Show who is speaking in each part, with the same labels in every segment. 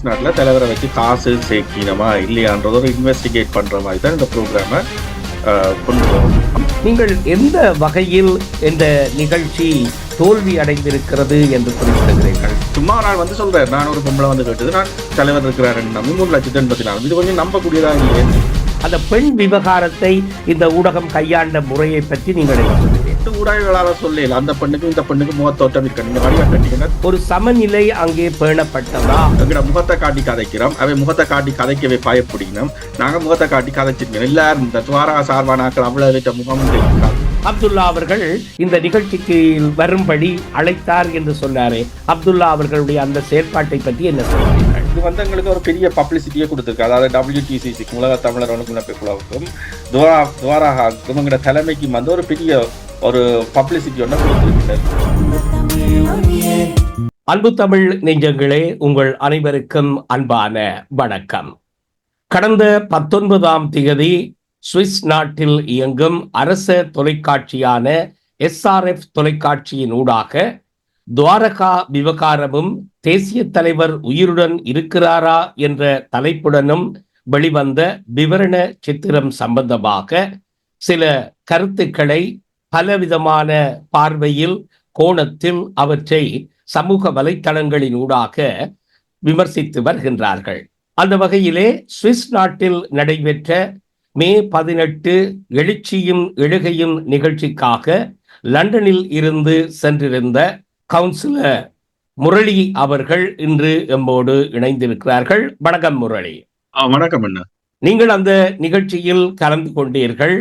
Speaker 1: Swiss நாட்டில் தலைவரை வச்சு காசு இல்லையான்றது ஒரு இன்வெஸ்டிகேட் பண்ணுற மாதிரி தான் இந்த ப்ரோக்ராமை கொண்டு போகும்
Speaker 2: நீங்கள் எந்த வகையில் இந்த நிகழ்ச்சி தோல்வி அடைந்திருக்கிறது என்று குறிப்பிடுகிறீர்கள்?
Speaker 1: சும்மா நாள் வந்து சொல்றாரு நான் ஒரு பொம்பளை வந்து கேட்டது நான் தலைவர் இருக்கிறாருன்னு நம்பி மூணு லட்சத்தி எண்பத்தி நாலு. இது கொஞ்சம் நம்பக்கூடியதா இல்லையே?
Speaker 2: அந்த பெண் விவகாரத்தை இந்த ஊடகம் கையாண்ட முறையை பற்றி நீங்கள்
Speaker 1: எட்டு ஊடகங்களால சொல்லல அந்த பெண்ணுக்கு இந்த பெண்ணுக்கு முகத்தோட்டம் இருக்கு? நீங்க வழியா கட்டிங்கன்னா
Speaker 2: ஒரு சமநிலை அங்கே பேணப்பட்டதா?
Speaker 1: எங்கட முகத்தை காட்டி கதைக்கிறோம். அவை முகத்தை காட்டி கதைக்கவே பயப்பிடிக்கணும். நாங்க முகத்தை காட்டி கதைச்சிருக்கோம். எல்லாரும் இந்த துவாரகா சார்பானாக்கள் அவ்வளவு வைத்த முகம்.
Speaker 2: அப்துல்லா அவர்கள் இந்த நிகழ்ச்சிக்கு வரும்படி அழைத்தார் என்று சொன்னாரே. அப்துல்லா அவர்களுடைய அந்த செயற்பாட்டை பற்றி என்ன சொல்கிறீர்கள்
Speaker 1: இது வந்து எங்களுக்கு ஒரு பெரிய பப்ளிசிட்டியே கொடுத்துருக்கு. அதாவது டபிள்யூடிசிசி உலக தமிழர் ஒழுங்குணர்வு குழுவுக்கும் துவா துவாராகாவுக்கும் எங்களோட தலைமைக்கும் வந்து ஒரு பெரிய ஒரு பப்ளிசிட்டி ஒன்று கொடுத்துருக்கிறது
Speaker 2: அன்பு தமிழ் நெஞ்சங்களே உங்கள் அனைவருக்கும் அன்பான வணக்கம். கடந்த பத்தொன்பதாம் தேதி சுவிஸ் நாட்டில் இயங்கும் அரச தொலைக்காட்சியான எஸ்ஆர்எஃப் தொலைக்காட்சியின் ஊடாக துவாரகா விவகாரமும் தேசிய தலைவர் உயிருடன் இருக்கிறாரா என்ற தலைப்புடனும் வெளிவந்த விவரண சித்திரம் சம்பந்தமாக சில கருத்துக்களை பலவிதமான பார்வையில் கோணத்தில் அவற்றை சமூக வலைத்தளங்களின் ஊடாக விமர்சித்து வருகின்றார்கள். அந்த வகையிலே சுவிஸ் நாட்டில் நடைபெற்ற மே பதினெட்டு எழுச்சியும் எழுகையும் நிகழ்ச்சிக்காக லண்டனில் இருந்து சென்றிருந்த கவுன்சிலர் முரளி அவர்கள் இன்று எம்மோடு இணைந்திருக்கிறார்கள். வணக்கம் முரளி.
Speaker 1: வணக்கம் அண்ணா.
Speaker 2: நீங்கள் அந்த நிகழ்ச்சியில் கலந்து கொண்டீர்கள்.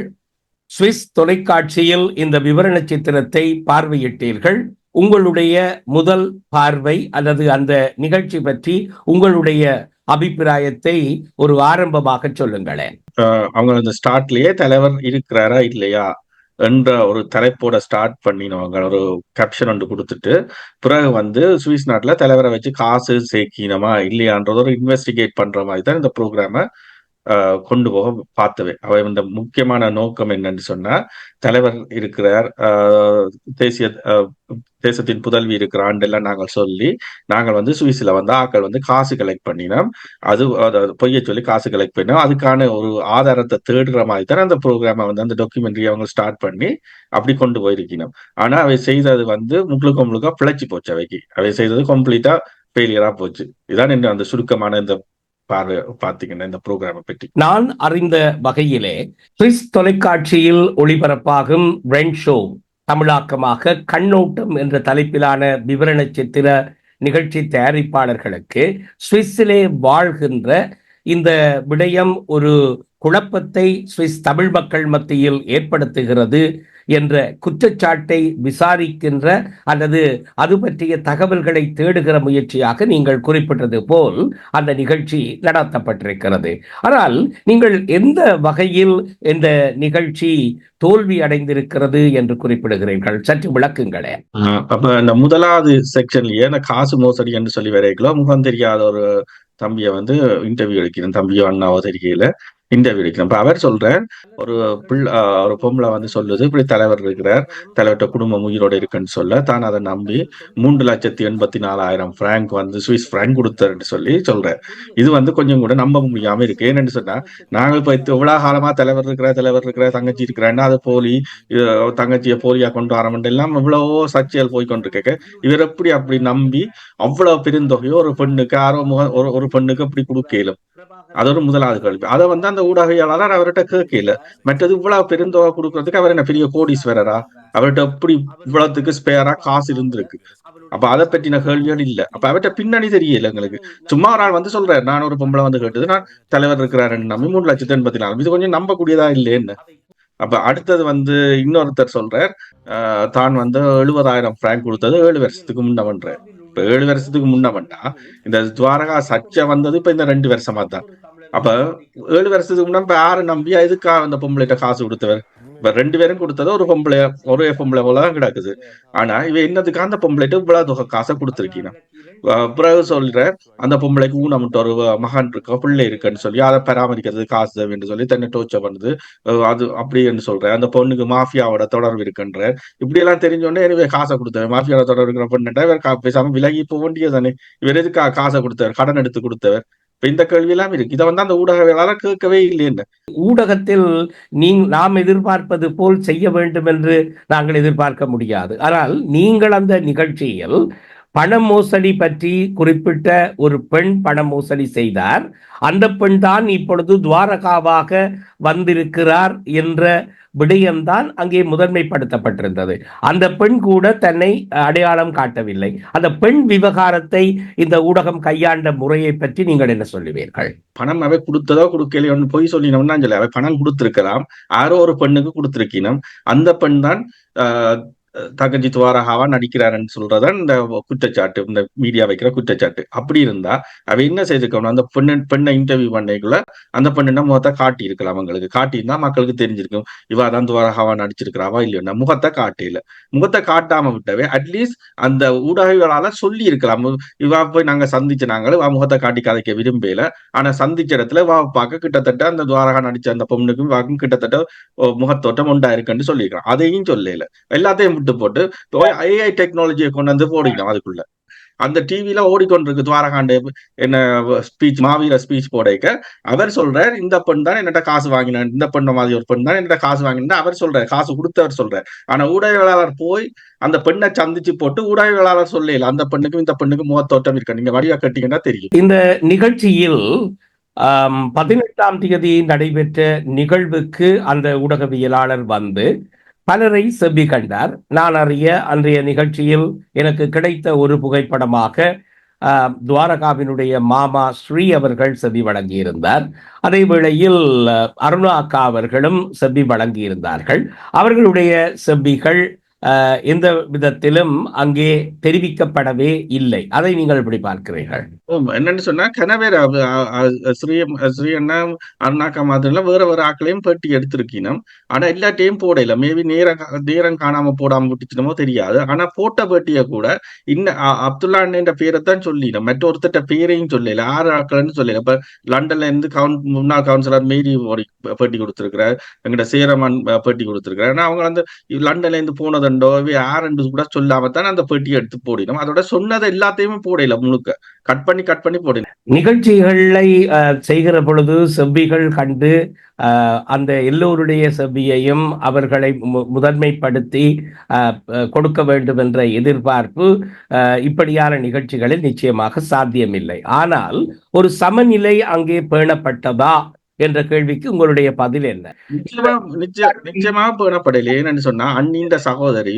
Speaker 2: சுவிஸ் தொலைக்காட்சியில் இந்த விவரண சித்திரத்தை பார்வையிட்டீர்கள். உங்களுடைய முதல் பார்வை அல்லது அந்த நிகழ்ச்சி பற்றி உங்களுடைய அபிப்பிராயத்தை ஒரு ஆரம்பமாக சொல்லுங்களேன்.
Speaker 1: அவங்க அந்த ஸ்டார்ட்லயே தலைவர் இருக்கிறாரா இல்லையா என்ற ஒரு தலைப்போட ஸ்டார்ட் பண்ணினவங்க ஒரு கேப்ஷன் ஒன்று கொடுத்துட்டு பிறகு வந்து சுவிஸ் நாட்டில் தலைவரை வச்சு காசு சேர்க்கினமா இல்லையான்றத ஒரு இன்வெஸ்டிகேட் பண்ற மாதிரி தான் இந்த ப்ரோக்ராமை கொண்டு போக பார்த்தவை. அவை இந்த முக்கியமான நோக்கம் என்னன்னு சொன்னா தலைவர் இருக்கிறார் ஆஹ் தேசிய தேசத்தின் புதல்வி இருக்கிற ஆண்டெல்லாம் நாங்கள் சொல்லி நாங்கள் வந்து சுவிஸ்ல வந்து ஆக்கள் வந்து காசு கலெக்ட் பண்ணினோம். அது அதாவது பொய்ய சொல்லி காசு கலெக்ட் பண்ணோம் அதுக்கான ஒரு ஆதாரத்தை தேடுற மாதிரி தான் அந்த ப்ரோக்ராமை வந்து அந்த டாக்குமெண்ட்ரி அவங்க ஸ்டார்ட் பண்ணி அப்படி கொண்டு போயிருக்கணும். ஆனா அவை செய்தது வந்து முழுக்க முழுக்க பிழைச்சி போச்சு அவைக்கு. அவை செய்தது கம்ப்ளீட்டா ஃபெயிலியரா போச்சு. இதான் என்ன அந்த சுருக்கமான இந்த பார்வை இந்த ப்ரோக்ராமை பற்றி
Speaker 2: நான் அறிந்த வகையிலே சுவிஸ் தொலைக்காட்சியில் ஒளிபரப்பாகும் பிரெண்ட் ஷோ தமிழாக்கமாக கண்ணோட்டம் என்ற தலைப்பிலான விவரண சித்திர நிகழ்ச்சி தயாரிப்பாளர்களுக்கு சுவிஸிலே வாழ்கின்ற இந்த விடயம் ஒரு குழப்பத்தை சுவிஸ் தமிழ் மக்கள் மத்தியில் ஏற்படுத்துகிறது. என்ற குற்றச்சாட்டை விசாரிக்கின்ற அல்லது அது பற்றிய தகவல்களை தேடுகிற முயற்சியாக நீங்கள் குறிப்பிட்டது போல் அந்த நிகழ்ச்சி நடத்தப்பட்டிருக்கிறது. ஆனால் நீங்கள் எந்த வகையில் இந்த நிகழ்ச்சி தோல்வி அடைந்திருக்கிறது என்று குறிப்பிடுகிறீர்கள்? சற்று
Speaker 1: விளக்குங்களே. அப்ப இந்த முதலாவது செக்ஷன்லயே ஏன்னா காசு மோசடி என்று சொல்லி வரைக்கல முகம் தெரியாத ஒரு தம்பியை வந்து இன்டர்வியூ எடுக்கிறேன். தம்பியோ அண்ணாவோ தெரியல. இன்டர்வியூ எடுக்கிறேன் இப்ப அவர் சொல்றேன் ஒரு பிள்ளை ஒரு பொம்பளை வந்து சொல்லுது இப்படி தலைவர் இருக்கிறார் தலைவர்கிட்ட குடும்பம் உயிரோட இருக்குன்னு சொல்ல தான் அதை நம்பி மூன்று லட்சத்தி எண்பத்தி நாலாயிரம் பிராங்க் வந்து சுவிஸ் பிராங்க் கொடுத்தாருன்னு சொல்லி சொல்றேன் இது வந்து கொஞ்சம் கூட நம்ப முடியாம இருக்கு. ஏன்னு சொன்னா நாங்கள் இப்ப இவ்வளவு காலமா தலைவர் இருக்கிற தலைவர் இருக்கிற தங்கச்சி இருக்கிறான்னா அது போலி தங்கச்சியை போலியா கொண்டு வரமெண்டு எல்லாம் இவ்வளவோ சர்ச்சைகள் போய் கொண்டிருக்க இவர் எப்படி அப்படி நம்பி அவ்வளவு பெருந்தொகையோ ஒரு பெண்ணுக்கு யாரோ முக ஒரு ஒரு பெண்ணுக்கு அப்படி கொடுக்கல அது ஒரு முதலாவது கேள்வி. அதை வந்து அந்த ஊடகவியலாளர் அவர்கிட்ட கேட்கல. மற்றது இவ்வளவு பெருந்தொகை கொடுக்கறதுக்கு அவர் என்ன பெரிய கோடீஸ்வரரா? அவர்கிட்ட எப்படி இவ்வளவுக்கு ஸ்பேரா காசு இருந்திருக்கு. அப்ப அதை பற்றின கேள்விகள் இல்ல. அப்ப அவர்கிட்ட பின்னணி தெரியல எங்களுக்கு. சும்மா ஒரு ஆள் வந்து சொல்றாரு நான் ஒரு பொம்பளை வந்து கேட்டது நான் தலைவர் இருக்கிறாரு நம்பி மூணு லட்சத்தி எண்பத்தி நாலு. இது கொஞ்சம் நம்பக்கூடியதா இல்லைன்னு அப்ப அடுத்தது வந்து இன்னொருத்தர் சொல்றார் ஆஹ் தான் வந்து எழுபதாயிரம் பிராங்க் கொடுத்தது ஏழு வருஷத்துக்கு முன்ன பண்றேன் இப்ப ஏழு வருஷத்துக்கு முன்ன பண்ணா இந்த துவாரகா சர்ச்சை வந்தது இப்ப இந்த ரெண்டு வருஷமா தான். அப்ப ஏழு வருஷத்துக்கு முன்னா இப்ப யாரை நம்பியா எதுக்கா அந்த பொம்பளைகிட்ட காசு கொடுத்தவர்? இப்ப ரெண்டு பேரும் கொடுத்தது ஒரு பொம்பளை ஒரு பொம்பளை போலதான் கிடக்குது. ஆனா இவ என்னதுக்கு அந்த பொம்பளைட்டு இவ்வளவு தொகை காசை கொடுத்துருக்கீங்க? பிறகு சொல்ற அந்த பொம்பளைக்கு ஊனமுட்டு ஒரு மகன் இருக்க பிள்ளை இருக்குன்னு சொல்லி அதை பராமரிக்கிறது காசு தேவைன்னு சொல்லி தன்னை டோச்சர் பண்ணுது. அது அப்படின்னு சொல்றேன். அந்த பொண்ணுக்கு மாஃபியாவோட தொடர்பு இருக்குன்ற இப்படி எல்லாம் தெரிஞ்சோடனே இவர் காசை கொடுத்தவர் மாஃபியாவோட தொடர்பு இருக்கிற பொண்ணுட்டா இவர் பேசாம விலகி போக வேண்டியதானே இவர் எதுக்கு காசை கொடுத்தவர்? கடன் எடுத்து கொடுத்தவர். இப்ப இந்த கேள்வி எல்லாம் இருக்கு. இதை வந்து அந்த ஊடகவியலாளர் கேட்கவே இல்லைன்னு
Speaker 2: ஊடகத்தில் நீ நாம் எதிர்பார்ப்பது போல் செய்ய வேண்டும் என்று நாங்கள் எதிர்பார்க்க முடியாது. ஆனால் நீங்கள் அந்த நிகழ்ச்சியில் பண மோசடி பற்றி குறிப்பிட்ட ஒரு பெண் பண மோசடி செய்தார். அந்த பெண் தான் இப்பொழுது துவாரகாவாக வந்திருக்கிறார் என்ற விடயம்தான் அங்கே முதன்மைப்படுத்தப்பட்டிருந்தது. அந்த பெண் கூட தன்னை அடையாளம் காட்டவில்லை. அந்த பெண் விவகாரத்தை இந்த ஊடகம் கையாண்ட முறையை பற்றி நீங்கள் என்ன சொல்லுவீர்கள்?
Speaker 1: பணம் அவை கொடுத்ததோ கொடுக்கலையோ போய் சொல்லினோம்னா சொல்லி. அவை பணம் கொடுத்திருக்கலாம். யாரோ ஒரு பெண்ணுக்கு கொடுத்திருக்கணும் அந்த பெண் தான் தங்கஜித் வாரஹாவா துவாரகாவா நடிக்கிறாருன்னு சொல்றத இந்த குற்றச்சாட்டு இந்த மீடியா வைக்கிற குற்றச்சாட்டு. அப்படி இருந்தா அவ என்ன செய்திருக்கணும் அந்த பெண்ணு பெண்ணை இன்டர்வியூ பண்ணைக்குள்ள அந்த பெண்ணு முகத்தை காட்டி இருக்கலாம் அவங்களுக்கு. காட்டியிருந்தா மக்களுக்கு தெரிஞ்சிருக்கும் இவா தான் துவாரகாவா நடிச்சிருக்கிறாவா இல்லையா. முகத்தை காட்டியில முகத்தை காட்டாம விட்டவே அட்லீஸ்ட் அந்த ஊடகங்களால சொல்லி இருக்கலாம் இவா போய் நாங்க சந்திச்சு நாங்களும் முகத்தை காட்டி கதைக்க விரும்பல. ஆனா சந்திச்ச இடத்துல வா பார்க்க கிட்டத்தட்ட அந்த துவாரகா நடிச்ச அந்த பொண்ணுக்கும் வாக்கும் கிட்டத்தட்ட முகத்தோட்டம் உண்டா இருக்குன்னு சொல்லியிருக்கான் அதையும் சொல்லல. எல்லாத்தையும் விட்டு போட்டு ஏஐ டெக்னாலஜியை கொண்டு வந்து போடிக்கலாம் அதுக்குள்ள. அந்த டிவில ஓடிக்கொண்டிருக்கு துவாரகாண்ட என்ன ஸ்பீச் மாவீர ஸ்பீச் போடைக்க. அவர் சொல்றார் இந்த பெண் தான் என்னட்ட காசு வாங்கினான் இந்த பெண்ண மாதிரி ஒரு பெண் தான் என்னட்ட காசு வாங்கினா அவர் சொல்றார் காசு கொடுத்தவர் சொல்றார். ஆனா ஊடகவியலாளர் போய் அந்த பெண்ணை சந்திச்சு போட்டு ஊடகவியலாளர் சொல்லல அந்த பெண்ணுக்கும் இந்த பெண்ணுக்கும் முகத்தோட்டம் இருக்கு? நீங்க வடிவா கட்டிங்கன்னா தெரியும்.
Speaker 2: இந்த நிகழ்ச்சியில் ஆம், பதினெட்டாம் தேதி நடைபெற்ற நிகழ்வுக்கு அந்த ஊடகவியலாளர் வந்து பலரை செவ்வி கண்டார். நான் அறிய அன்றைய நிகழ்ச்சியில் எனக்கு கிடைத்த ஒரு புகைப்படமாக துவாரகாவினுடைய மாமா ஸ்ரீ அவர்கள் செவி வழங்கியிருந்தார். அதே வேளையில் அருணா அக்கா அவர்களும் செவ்வி வழங்கியிருந்தார்கள். அவர்களுடைய செவ்விகள் எந்த விதத்திலும் அங்கே தெரிவிக்கப்படவே இல்லை. அதை நீங்கள் எப்படி பார்க்கிறீர்கள்?
Speaker 1: என்னன்னு சொன்னா கனவேர் ஸ்ரீ ஸ்ரீ அண்ணா அருணாக்கா மாதிரிலாம் வேற வேற ஆக்களையும் பேட்டி எடுத்திருக்கணும் ஆனா எல்லாத்தையும் போடல. மேபி நேரம் நேரம் காணாம போடாம விட்டுச்சுனமோ தெரியாது. ஆனா போட்ட பேட்டிய கூட இன்ன அப்துல்லா அண்ணன் பேரை தான் சொல்லிடும் மற்றொருத்தட்ட பேரையும் சொல்லல. ஆறு ஆக்கள்னு சொல்லல. இப்ப லண்டன்ல இருந்து கவுன் முன்னாள் கவுன்சிலர் மேரி பேட்டி கொடுத்திருக்கிறார். எங்கிட்ட சேரமான் பேட்டி கொடுத்திருக்கிறார். ஆனா அவங்க வந்து லண்டன்ல இருந்து போனதுண்டோ யாருன்னு கூட சொல்லாம தான் அந்த பேட்டியை எடுத்து போடணும். அதோட சொன்னதை எல்லாத்தையுமே போடல முழுக்க. கட் பண்ணி கட் பண்ணி போடணும்
Speaker 2: நிகழ்ச்சிகளை செய்கிற பொழுது செவ்விகள் கண்டு அந்த எல்லோருடைய செவ்வியையும் அவர்களை மு- முதன்மைப்படுத்தி கொடுக்க வேண்டும் என்ற எதிர்பார்ப்பு இப்படியான நிகழ்ச்சிகளில் நிச்சயமாக சாத்தியமில்லை. ஆனால் ஒரு சமநிலை அங்கே பேணப்பட்டதா? என்ற கேள்விக்கு உங்களுடைய பதில் என்ன?
Speaker 1: நிச்சயமா நிச்சய நிச்சயமா பேணப்படல. ஏன்னு சொன்னா அண்ணின்ற சகோதரி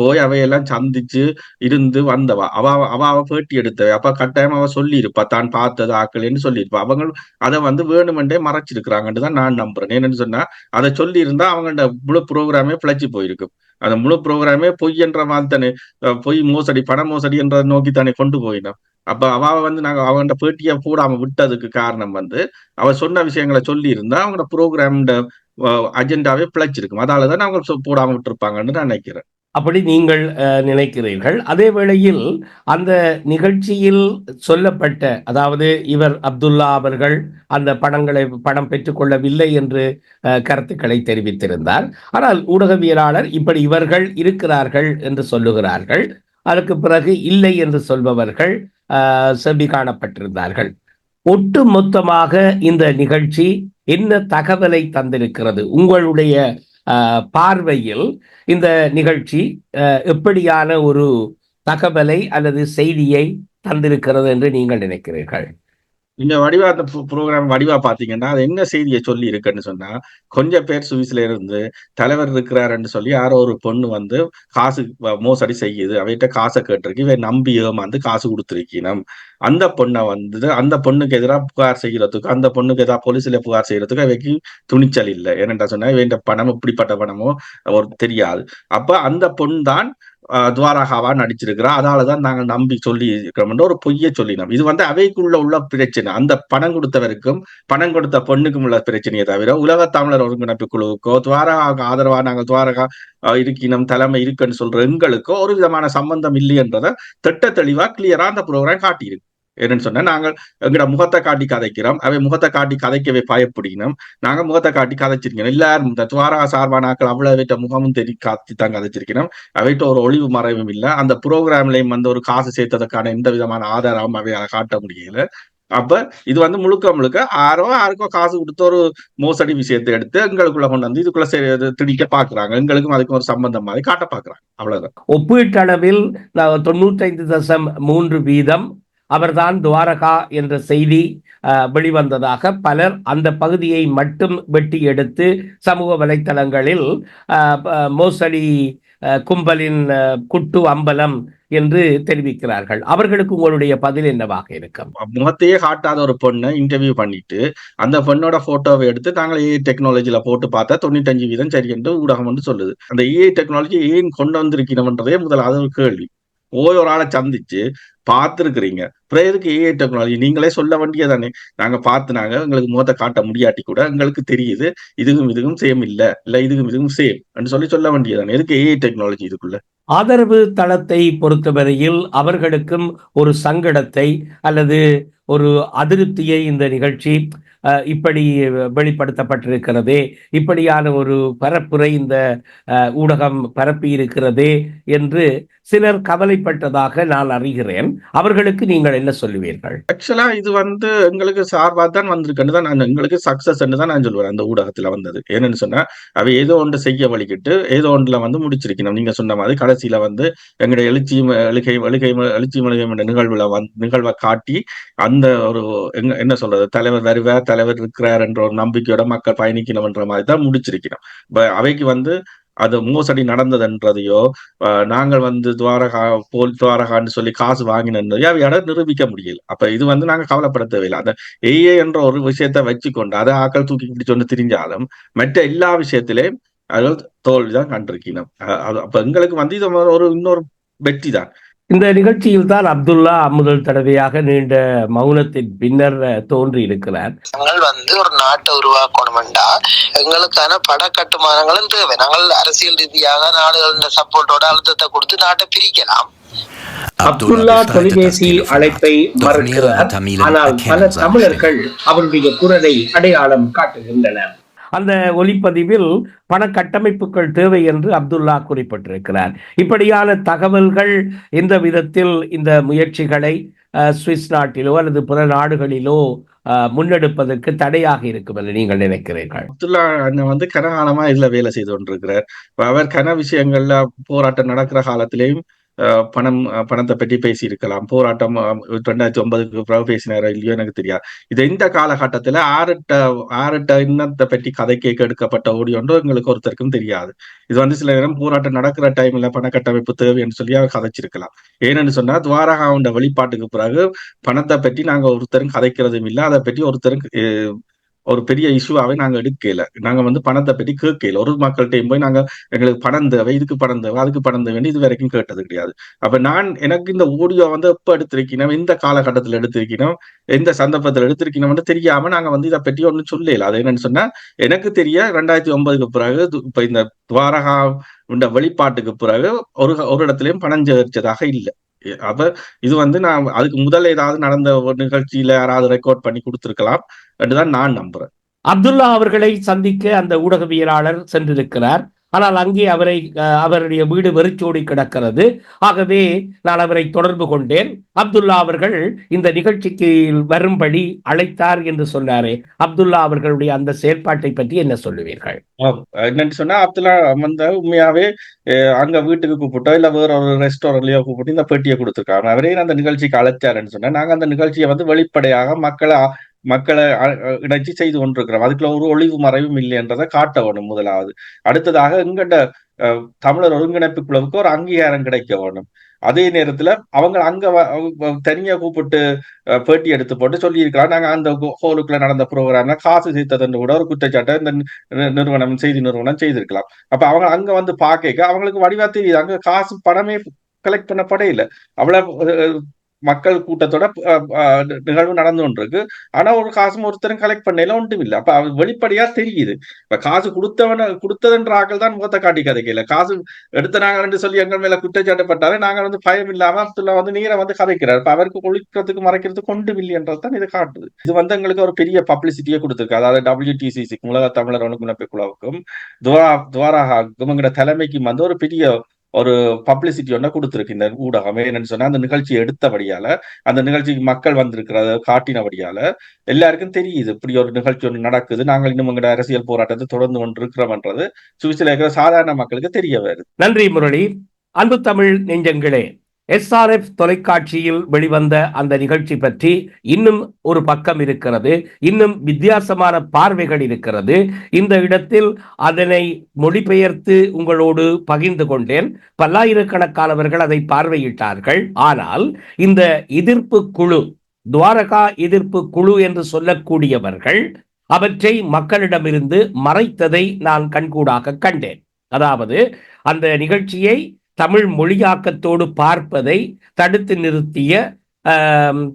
Speaker 1: போய் அவையெல்லாம் சந்திச்சு இருந்து வந்தவா. அவ அவ அவ பேட்டி எடுத்தவ. அப்ப கட்டாயம் அவ சொல்லியிருப்பா தான் பார்த்தது ஆக்கலன்னு சொல்லியிருப்பா. அவங்க அதை வந்து வேணுமென்றே மறைச்சிருக்கிறாங்கன்னு தான் நான் நம்புறேன். என்னன்னு சொன்னா அதை சொல்லி இருந்தா அவங்கள்ட முழு ப்ரோக்ராமே பிழைச்சு போயிருக்கும். அந்த முழு ப்ரோக்ராமே பொய் என்ற மாதிரி தானே பொய் மோசடி பண மோசடி என்ற நோக்கி தானே கொண்டு போயினோம் அப்ப அவ வந்து நாங்க அவங்கள்ட்ட பேட்டியை போடாம விட்டதுக்கு காரணம் வந்து அவ சொன்ன விஷயங்களை சொல்லி இருந்தா அவங்களோட ப்ரோக்ராம் அஜெண்டாவே பிழைச்சிருக்கும். அதாலதான் அவங்க போடாம விட்டுருப்பாங்கன்னு நான் நினைக்கிறேன்.
Speaker 2: அப்படி நீங்கள் அஹ், நினைக்கிறீர்கள். அதே வேளையில் அந்த நிகழ்ச்சியில் சொல்லப்பட்ட அதாவது இவர் அப்துல்லா அவர்கள் அந்த பணங்களை பணம் பெற்றுக்கொள்ளவில்லை என்று அஹ், கருத்துக்களை தெரிவித்திருந்தார். ஆனால் ஊடகவியலாளர் இப்படி இவர்கள் இருக்கிறார்கள் என்று சொல்லுகிறார்கள். அதற்கு பிறகு இல்லை என்று சொல்பவர்கள் அஹ், செவி காணப்பட்டிருந்தார்கள். ஒட்டு மொத்தமாக இந்த நிகழ்ச்சி என்ன தகவலை தந்திருக்கிறது? உங்களுடைய பார்வையில் இந்த நிகழ்ச்சி அஹ், எப்படியான ஒரு தகவலை அல்லது செய்தியை தந்திருக்கிறது என்று நீங்கள் நினைக்கிறீர்கள்?
Speaker 1: நீங்க வடிவா அந்த ப்ரோக்ராம் வடிவா பாத்தீங்கன்னா அது என்ன செய்தியை சொல்லி இருக்குன்னு சொன்னா கொஞ்சம் பேர் சுவிஸ்ல இருந்து தலைவர் இருக்கிறாருன்னு சொல்லி யாரோ ஒரு பொண்ணு வந்து காசு மோசடி செய்யுது. அவைகிட்ட காசை கேட்டிருக்கு. இவன் நம்பி ஏமாந்து காசு கொடுத்துருக்கணும். அந்த பொண்ணை வந்து அந்த பொண்ணுக்கு எதிராக புகார் செய்யறதுக்கு அந்த பொண்ணுக்கு எதிராக போலீஸ்ல புகார் செய்யறதுக்கு அவைக்கு துணிச்சல் இல்லை. ஏனென்றா சொன்னா இவன் பணம் இப்படிப்பட்ட பணமோ ஒரு தெரியாது. அப்ப அந்த பொண்ணு தான் அஹ், துவாரகாவா நடிச்சிருக்கிறா. அதாலதான் நாங்கள் நம்பி சொல்லி இருக்கிறோம் ஒரு பொய்யை சொல்லினோம். இது வந்து அவைக்குள்ள உள்ள பிரச்சனை. அந்த பணம் கொடுத்தவருக்கும் பணம் கொடுத்த பொண்ணுக்கும் உள்ள பிரச்சனையை தவிர உலக தமிழர் ஒருங்கிணைப்பு குழுவுக்கோ துவாரகாவுக்கு ஆதரவா நாங்கள் துவாரகா அஹ், இருக்கினம் தலைமை இருக்குன்னு சொல்ற எங்களுக்கோ ஒரு விதமான சம்பந்தம் இல்லைன்றதை திட்ட தெளிவா கிளியரா அந்த ப்ரோக்ராம் காட்டியிருக்கு. என்னன்னு சொன்னா நாங்கள் எங்கட முகத்தை காட்டி கதைக்கிறோம். அவை முகத்தை காட்டி கதைக்கவே பயப்படினோம் நாங்க முகத்தை காட்டி கதைச்சிருக்கிறோம். எல்லாரும் இந்த துவாரா சார்பானாக்கள் அவ்வளவு வைத்த முகமும் தெரி காத்தி தான் கதைச்சிருக்கணும் அவைகிட்ட ஒரு ஒளிவு மறைவும் இல்லை. அந்த ப்ரோக்ராம்லயும் வந்து ஒரு காசு சேர்த்ததுக்கான எந்த விதமான ஆதாரமும் அதை காட்ட முடியல. அப்ப இது வந்து முழுக்க முழுக்க யாரோ யாருக்கோ காசு கொடுத்து ஒரு மோசடி விஷயத்தை எடுத்து எங்களுக்குள்ள கொண்டு வந்து இதுக்குள்ள திணிக்க பாக்குறாங்க. எங்களுக்கும் அதுக்கும் ஒரு சம்பந்தம் மாதிரி காட்ட பாக்குறாங்க. அவ்வளவுதான்.
Speaker 2: ஒப்பீட்டளவில் நான் தொண்ணூத்தைந்து தசம் மூன்று வீதம் அவர்தான் துவாரகா என்ற செய்தி அஹ், வெளிவந்ததாக பலர் அந்த பகுதியை மட்டும் வெட்டி எடுத்து சமூக வலைத்தளங்களில் மோசடி அஹ், கும்பலின் குட்டு அம்பலம் என்று தெரிவிக்கிறார்கள். அவர்களுக்கு உங்களுடைய பதில் என்னவாக இருக்கும்?
Speaker 1: முகத்தையே காட்டாத ஒரு பொண்ணை இன்டர்வியூ பண்ணிட்டு அந்த பொண்ணோட போட்டோவை எடுத்து நாங்கள் ஏஐ டெக்னாலஜியில போட்டு பார்த்தா தொண்ணூத்தஞ்சு வீதம் சரி என்று ஊடகம் வந்து சொல்லுது. அந்த ஏஐ டெக்னாலஜி ஏன் கொண்டு வந்திருக்கணும்ன்றதே முதலாவது ஒரு கேள்வி. போய் ஒரு ஆளை சந்திச்சு பார்த்துருக்குறீங்க. அப்புறம் எதுக்கு ஏஐ டெக்னாலஜி நீங்களே சொல்ல வேண்டியதானே நாங்க பார்த்து நாங்க எங்களுக்கு முகத்தை காட்ட முடியாட்டி கூட எங்களுக்கு தெரியுது இதுக்கும் இதுக்கும் சேம் இல்ல இல்ல இதுக்கும் இதுக்கும் சேம் சொல்லி சொல்ல வேண்டியதானே எதுக்கு ஏஐ டெக்னாலஜி இதுக்குள்ள?
Speaker 2: ஆதரவு தளத்தை பொறுத்தவரையில் அவர்களுக்கும் ஒரு சங்கடத்தை அல்லது ஒரு அதிருப்தியை இந்த நிகழ்ச்சி இப்படி வெளிப்படுத்தப்பட்டிருக்கிறதே இப்படியான ஒரு பரப்புரை இந்த ஊடகம் பரப்பி இருக்கிறதே என்று சிலர் கவலைப்பட்டதாக நான் அறிகிறேன். அவர்களுக்கு நீங்கள் என்ன சொல்லுவீர்கள்?
Speaker 1: ஆக்சுவலா இது வந்து எங்களுக்கு சார்பாக தான் வந்திருக்குன்னு தான் நான் எங்களுக்கு சக்சஸ் தான் நான் சொல்லுவேன் அந்த ஊடகத்துல வந்தது. என்னன்னு சொன்னா அவ ஏதோ ஒன்று செய்ய வழிகிட்டு ஏதோ ஒன்றுல வந்து முடிச்சிருக்கணும். நீங்க சொன்ன மாதிரி கடைசியில வந்து எங்களுடைய எழுச்சி எழுகை எழுகை ம- எழுச்சி மளிகை நிகழ்வுல வந்து நிகழ்வை காட்டி அந்த ஒரு என்ன சொல்றது தலைவர் வருவார் தலைவர் இருக்கிறார் என்ற ஒரு நம்பிக்கையோட மக்கள் பயணிக்கணும்ன்ற மாதிரி தான் முடிச்சிருக்கணும். இப்ப அவைக்கு வந்து அது மோசடி நடந்ததுன்றதையோ நாங்கள் வந்து துவாரகா போல் துவாரகான்னு சொல்லி காசு வாங்கினதையோ அவையால நிரூபிக்க முடியல. அப்ப இது வந்து நாங்க கவலைப்பட தேவையில்லை. அந்த ஏஏ என்ற ஒரு விஷயத்த வச்சுக்கொண்டு அதை ஆக்கள் தூக்கி பிடிச்சு ஒன்று திரிஞ்சாலும் மற்ற எல்லா விஷயத்திலையும் அது தோல்விதான் கண்டிருக்கணும். அஹ் அது அப்ப எங்களுக்கு வந்து இது ஒரு இன்னொரு வெற்றி தான்
Speaker 2: இந்த நிகழ்ச்சியில் தான் அப்துல்லா முதல் தடவையாக நீண்ட மௌனத்தின் பின்னர் தோன்றி இருக்கிறார்
Speaker 3: நாங்கள் வந்து ஒரு நாட்டை உருவாக்கணும்டா. எங்களுக்கான பட கட்டுமானங்களும் தேவை. நாங்கள் அரசியல் ரீதியாக நாடுகளின் சப்போர்ட்டோட அழுத்தத்தை கொடுத்து நாட்டை பிரிக்கலாம்.
Speaker 2: அப்துல்லா தொலைபேசி அழைப்பை மறுக்கிறார். ஆனால் பல தமிழர்கள் அவருடைய குரலை அடையாளம் காட்டுகின்றனர். அந்த ஒலிப்பதிவில் பண கட்டமைப்புகள் தேவை என்று அப்துல்லா குறிப்பிட்டிருக்கிறார். இப்படியான தகவல்கள் இந்த விதத்தில் இந்த முயற்சிகளை சுவிஸ் நாட்டிலோ அல்லது பிற நாடுகளிலோ முன்னெடுப்பதற்கு தடையாக இருக்கும் என்று நீங்கள் நினைக்கிறீர்கள்.
Speaker 1: அப்துல்லா அண்ணன் வந்து கனகாலமா இதுல வேலை செய்து கொண்டிருக்கிறார். அவர் கன விஷயங்கள்ல போராட்டம் நடக்கிற காலத்திலேயும் பணம் அஹ், பணத்தை பற்றி பேசியிருக்கலாம். போராட்டம் ரெண்டாயிரத்தி ஒன்பதுக்கு பிறகு பேசினாரோ இல்லையோ எனக்கு தெரியாது. இது இந்த காலகட்டத்துல ஆறுட்ட ஆறுட்ட இன்னத்தை பற்றி கதை கேட்க எடுக்கப்பட்ட ஓடியோ ஒன்று எங்களுக்கு ஒருத்தருக்கும் தெரியாது. இது வந்து சில நேரம் போராட்டம் நடக்கிற டைம்ல பண கட்டமைப்பு தேவைன்னு சொல்லி அவர் கதைச்சிருக்கலாம். ஏன்னு சொன்னா துவாரகாவுண்ட வெளிப்பாட்டுக்கு பிறகு பணத்தை பற்றி நாங்க ஒருத்தரும் கதைக்கிறதும் இல்லை. அதை பற்றி ஒருத்தரும் ஒரு பெரிய இஷ்யூவாகவே நாங்கள் எடுக்கல. நாங்கள் வந்து பணத்தை பற்றி கேட்கல. ஒரு மக்கள்கிட்டையும் போய் நாங்கள் எங்களுக்கு பணம் தேவை இதுக்கு பணம் தேவை அதுக்கு பணம் தேவை இது வரைக்கும் கேட்டது கிடையாது. அப்போ நான் எனக்கு இந்த ஆடியோ வந்து எப்போ எடுத்திருக்கணும் எந்த காலகட்டத்தில் எடுத்திருக்கணும் எந்த சந்தர்ப்பத்தில் எடுத்திருக்கணும்னு தெரியாம நாங்கள் வந்து இதை பற்றி ஒன்றும் சொல்லல. அது என்னன்னு சொன்னால் எனக்கு தெரிய ரெண்டாயிரத்தி ஒன்பதுக்கு பிறகு இப்போ இந்த துவாரகா உண்ட வெளிப்பாட்டுக்கு பிறகு ஒரு ஒரு இடத்துலையும் பணம் சேகரிச்சதாக இல்லை. அப்ப இது வந்து நான் அதுக்கு முதல்ல ஏதாவது நடந்த ஒரு நிகழ்ச்சியில யாராவது ரெக்கார்ட் பண்ணி கொடுத்திருக்கலாம் என்றுதான் நான் நம்புறேன்.
Speaker 2: அப்துல்லா அவர்களை சந்திக்க அந்த ஊடகவியலாளர் சென்றிருக்கிறார். ஆனால் அங்கே அவரை அவருடைய வீடு வெறிச்சோடி கிடக்கிறது. ஆகவே நான் அவரை தொடர்பு கொண்டேன். அப்துல்லா அவர்கள் இந்த நிகழ்ச்சிக்கு வரும்படி அழைத்தார் என்று சொன்னாரே. அப்துல்லா அவர்களுடைய அந்த செயற்பாட்டை பற்றி என்ன சொல்லுவீர்கள்?
Speaker 1: என்னன்னு சொன்னா அப்துல்லா வந்து உண்மையாவே அஹ், அங்க வீட்டுக்கு கூப்பிட்டோ இல்ல வேற ஒரு ரெஸ்டாரண்ட்லயோ கூப்பிட்டு இந்த பேட்டியை கொடுத்துருக்காங்க. அவரே அந்த நிகழ்ச்சிக்கு அழைச்சாருன்னு சொன்னா நாங்க அந்த நிகழ்ச்சியை வந்து வெளிப்படையாக மக்களை மக்களை இணைச்சி செய்து கொண்டிருக்கிறோம். அதுக்குள்ள ஒரு ஒளிவு மறைவும் இல்லைன்றதை காட்ட வேணும் முதலாவது. அடுத்ததாக எங்கட அஹ், தமிழர் ஒருங்கிணைப்பு குழுவுக்கு ஒரு அங்கீகாரம் கிடைக்க வேணும். அதே நேரத்துல அவங்க அங்க தனியா கூப்பிட்டு பேட்டி எடுத்து போட்டு சொல்லியிருக்கலாம். நாங்க அந்த ஹோலுக்குள்ள நடந்த ப்ரோக்ராம்ல காசு சேர்த்ததுன்னு கூட ஒரு குற்றச்சாட்டை இந்த நிறுவனம் செய்தி நிறுவனம் செய்திருக்கலாம். அப்ப அவங்க அங்க வந்து பாக்க அவங்களுக்கு வடிவா தெரியுது. அங்க காசு பணமே கலெக்ட் பண்ண இல்லை. அவ்வளவு மக்கள் கூட்டத்தோட நிகழ்வு நடந்து கொண்டிருக்கு. ஆனா ஒரு காசும் ஒருத்தரும் கலெக்ட் பண்ணல ஒன்றும் இல்லை அப்ப வெளிப்படையா தெரியுது. இப்ப காசு கொடுத்தவன கொடுத்ததுன்ற ஆக்கள் தான் முகத்தை காட்டி கதைக்கல காசு எடுத்தனாங்கன்னு சொல்லி எங்கள் மேல குற்றச்சாட்டப்பட்டாரு நாங்க வந்து பயம் இல்லாம அப்துல்லா வந்து நீரை வந்து கதைக்கிறார். இப்ப அவருக்கு ஒழிக்கிறதுக்கு மறைக்கிறதுக்கு ஒன்றும் இல்லைன்றது தான் இது காட்டுது. இது வந்து எங்களுக்கு ஒரு பெரிய பப்ளிசிட்டியே கொடுத்துருக்கு. அதாவது டபிள்யூடிசிசிக்கும் உலக தமிழர் ஒழுங்குணர்வு குழுவுக்கும் துவாரா துவாராகாவுக்கும் எங்களோட தலைமைக்கும் வந்து ஒரு பெரிய ஒரு பப்ளிசிட்டி ஒன்றை கொடுத்துருக்கு இந்த ஊடகம். என்னன்னு சொன்னா அந்த நிகழ்ச்சியை எடுத்தபடியால அந்த நிகழ்ச்சிக்கு மக்கள் வந்திருக்கிறத காட்டினபடியால எல்லாருக்கும் தெரியுது இப்படி ஒரு நிகழ்ச்சி ஒன்று நடக்குது. நாங்கள் இன்னும் எங்களோட அரசியல் போராட்டத்தை தொடர்ந்து கொண்டிருக்கிறோம்ன்றது சுவிஸ்ல இருக்கிற சாதாரண மக்களுக்கு தெரிய வருது.
Speaker 2: நன்றி முரளி. அன்பு தமிழ் நெஞ்சங்களே. எஸ்ஆர்எஃப் தொலைக்காட்சியில் வெளிவந்த அந்த நிகழ்ச்சி பற்றி இன்னும் ஒரு பக்கம் இருக்கிறது இன்னும் வித்தியாசமான பார்வைகள் இருக்கிறது. இந்த இடத்தில் அதனை மொழிபெயர்த்து உங்களோடு பகிர்ந்து கொண்டேன். பல்லாயிரக்கணக்கானவர்கள் அதை பார்வையிட்டார்கள். ஆனால் இந்த எதிர்ப்பு குழு துவாரகா எதிர்ப்பு குழு என்று சொல்லக்கூடியவர்கள் அவற்றை மக்களிடமிருந்து மறைத்ததை நான் கண்கூடாக கண்டேன். அதாவது அந்த நிகழ்ச்சியை தமிழ் மொழியாக்கத்தோடு பார்ப்பதை தடுத்து நிறுத்திய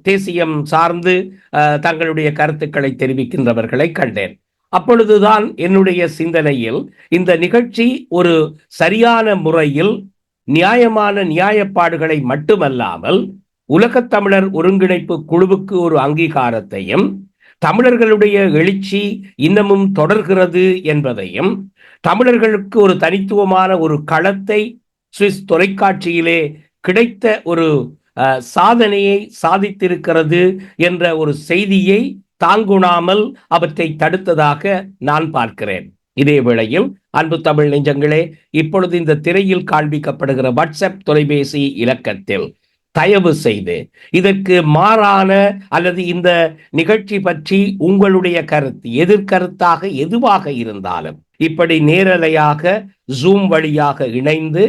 Speaker 2: தேசியம் சார்ந்து தங்களுடைய கருத்துக்களை தெரிவிக்கின்றவர்களை கண்டேன். அப்பொழுதுதான் என்னுடைய சிந்தனையில் இந்த நிகழ்ச்சி ஒரு சரியான முறையில் நியாயமான நியாயப்பாடுகளை மட்டுமல்லாமல் உலகத் தமிழர் ஒருங்கிணைப்பு குழுவுக்கு ஒரு அங்கீகாரத்தையும் தமிழர்களுடைய எழுச்சி இன்னமும் தொடர்கிறது என்பதையும் தமிழர்களுக்கு ஒரு தனித்துவமான ஒரு களத்தை சுவிஸ் தொலைக்காட்சியிலே கிடைத்த ஒரு அஹ், சாதனையை சாதித்திருக்கிறது என்ற ஒரு செய்தியை தாங்குணாமல் அவற்றை தடுத்ததாக நான் பார்க்கிறேன். இதே வேளையில் அன்பு தமிழ் நெஞ்சங்களே இப்பொழுது இந்த திரையில் காண்பிக்கப்படுகிற வாட்ஸ்அப் தொலைபேசி இலக்கத்தில் தயவு செய்து இதற்கு மாறான அல்லது இந்த நிகழ்ச்சி பற்றி உங்களுடைய கருத்து எதிர்கருத்தாக எதுவாக இருந்தாலும் இப்படி நேரலையாக ஜூம் வழியாக இணைந்து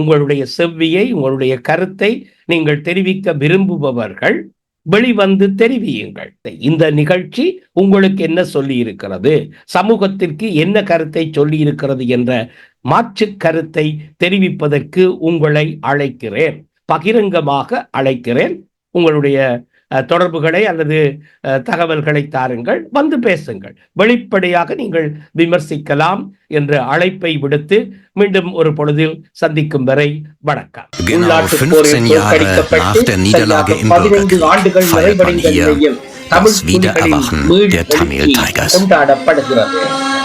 Speaker 2: உங்களுடைய செவ்வியை உங்களுடைய கருத்தை நீங்கள் தெரிவிக்க விரும்புபவர்கள் வெளிவந்து தெரிவியுங்கள். இந்த நிகழ்ச்சி உங்களுக்கு என்ன சொல்லி இருக்கிறது சமூகத்திற்கு என்ன கருத்தை சொல்லி இருக்கிறது என்ற மாற்று கருத்தை தெரிவிப்பதற்கு உங்களை அழைக்கிறேன். பகிரங்கமாக அழைக்கிறேன். உங்களுடைய தொடர்புகளை அல்லது தகவல்களை தாருங்கள். வந்து பேசுங்கள். வெளிப்படையாக நீங்கள் விமர்சிக்கலாம் என்ற அழைப்பை விடுத்து மீண்டும் ஒரு பொழுதில் சந்திக்கும் வரை வணக்கம்.
Speaker 4: Genau
Speaker 2: உள்நாட்டுப்
Speaker 4: 15
Speaker 2: போரில்
Speaker 4: Jahre
Speaker 2: தோற்கடிக்கப்பட்டு
Speaker 4: nach der Niederlage
Speaker 2: சரியாக
Speaker 4: im
Speaker 2: 15
Speaker 4: Bürgerkrieg
Speaker 2: ஆண்டுகள் நிறைவடைந்த நிலையில் தமிழ். கொண்டாடப்படுகிறது.